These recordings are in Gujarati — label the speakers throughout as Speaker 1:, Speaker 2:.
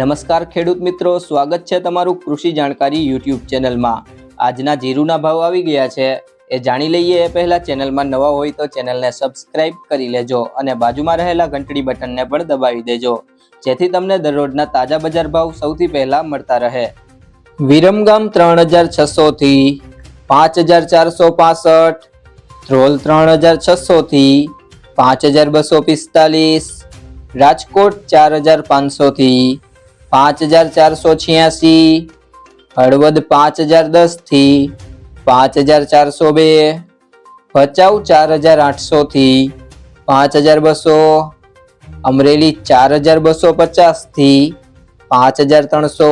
Speaker 1: નમસ્કાર ખેડૂત મિત્રો, સ્વાગત છે તમારું કૃષિ જાણકારી યુટ્યુબ ચેનલમાં. આજના જીરુના ભાવ આવી ગયા છે. એ જાણી લઈએ એ પહેલાં ચેનલમાં નવા હોય તો ચેનલને સબસ્ક્રાઇબ કરી લેજો અને બાજુમાં રહેલા ઘંટડી બટનને પણ દબાવી દેજો. જેથી તમને દરરોજના તાજા બજાર ભાવ સૌથી પહેલાં મળતા રહે. વિરમગામ ત્રણ હજાર છસોથી પાંચ હજાર ચારસો પાસઠ, ધ્રોલ ત્રણ હજાર છસોથી પાંચ હજાર બસો પિસ્તાલીસ, રાજકોટ ચાર હજાર પાંચસો થી પાંચ હજાર ચારસો છ્યાસી હળવદ પાંચ હજાર દસથી પાંચ હજાર ચારસો બે ભચાઉ ચાર હજાર આઠસો થી પાંચ હજાર બસો અમરેલી ચાર હજાર બસો પચાસથી પાંચ હજાર ત્રણસો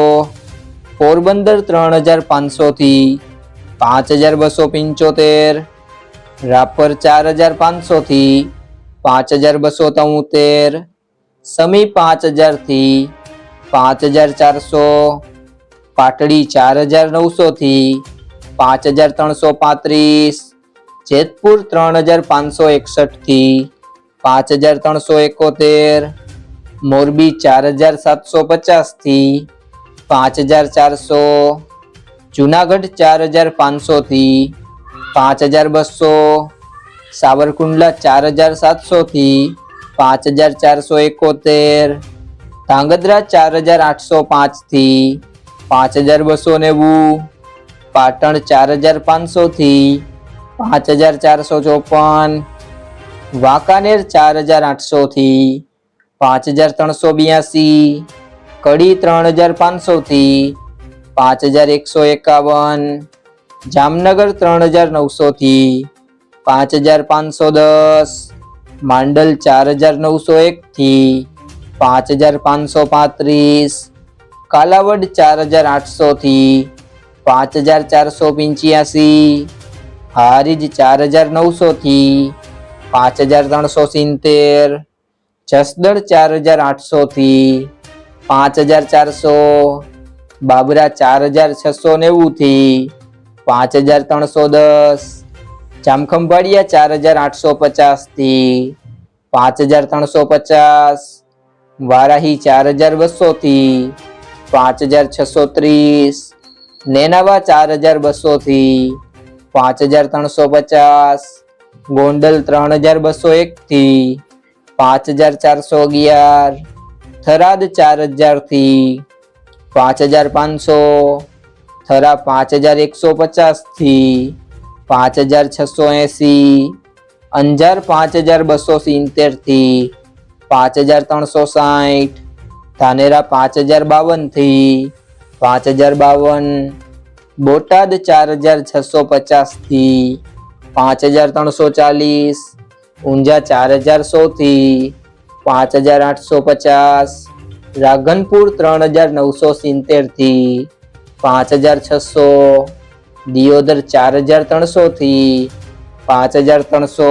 Speaker 1: પોરબંદર ત્રણ હજાર પાંચસો થી પાંચ હજાર બસો પંચોતેર રાપર ચાર હજાર પાંચસો થી પાંચ હજાર બસો તોતેર સમી પાંચ હજારથી પાંચ હજાર ચારસો, પાટડી ચાર હજાર નવસો થી પાંચ હજાર ત્રણસો પાંત્રીસ, જેતપુર ત્રણ હજાર પાંચસો એકસઠથી પાંચ હજાર ત્રણસો એકોતેર, મોરબી ચાર હજાર સાતસો પચાસથી પાંચ હજાર ચારસો, જુનાગઢ ચાર હજાર પાંચસો થી પાંચ હજાર બસો, સાવરકુંડલા ચાર હજાર સાતસો થી પાંચ હજાર ચારસો એકોતેર ધાંગધ્રા ચાર હજાર આઠસો પાંચથી પાંચ હજાર બસો નેવું, પાટણ ચાર હજાર પાંચસો થી પાંચ હજાર ચારસો ચોપન, વાંકાનેર ચાર હજાર આઠસો થી પાંચ હજાર ત્રણસો બ્યાસી, કડી ત્રણ હજાર પાંચસો થી પાંચ હજાર એકસો એકાવન, જામનગર ત્રણ હજાર નવસો થી પાંચ હજાર પાંચસો દસ, માંડલ ચાર હજાર નવસો એક થી પાંચ હજાર પાંચસો પાંત્રીસ, કાલાવડ ચાર હજાર આઠસો થી પાંચ હજાર ચારસો પંચ્યાસી, હારીજ ચાર હજાર નવસો થી પાંચ હજાર ત્રણસો સિત્તેર, જસદણ ચાર હજાર આઠસો થી પાંચ હજાર ચારસો, બાબરા ચાર હજાર છસો નેવું થી પાંચ હજાર ત્રણસો દસ, જામખંભાળિયા ચાર હજાર આઠસો પચાસથી પાંચ હજાર ત્રણસો પચાસ વારાહી ચાર હજાર બસો થી પાંચ હજાર છસો ત્રીસ, નેનાવા ચાર હજાર બસો થી પાંચ હજાર ત્રણસો પચાસ, ગોંડલ ત્રણ હજાર બસો એક થી પાંચ હજાર ચારસો અગિયાર, થરાદ ચાર હજારથી પાંચ હજાર પાંચસો, થરા પાંચ હજાર એકસો પચાસથી પાંચ હજાર છસો એંસી, અંજાર પાંચ હજાર બસો સિત્તેરથી પાંચ હજાર ત્રણસો સાઠ ધાનેરા પાંચ હજાર બાવનથી પાંચ હજાર બાવન. બોટાદ ચાર હજાર છસો પચાસથી પાંચ હજાર ત્રણસો ચાલીસ. ઊંઝા ચાર હજાર સો થી પાંચ હજાર આઠસો પચાસ. રાધનપુર ત્રણ હજાર નવસો સિત્તેરથી પાંચ હજાર છસો. દિયોદર ચાર હજાર ત્રણસો થી પાંચ હજાર ત્રણસો.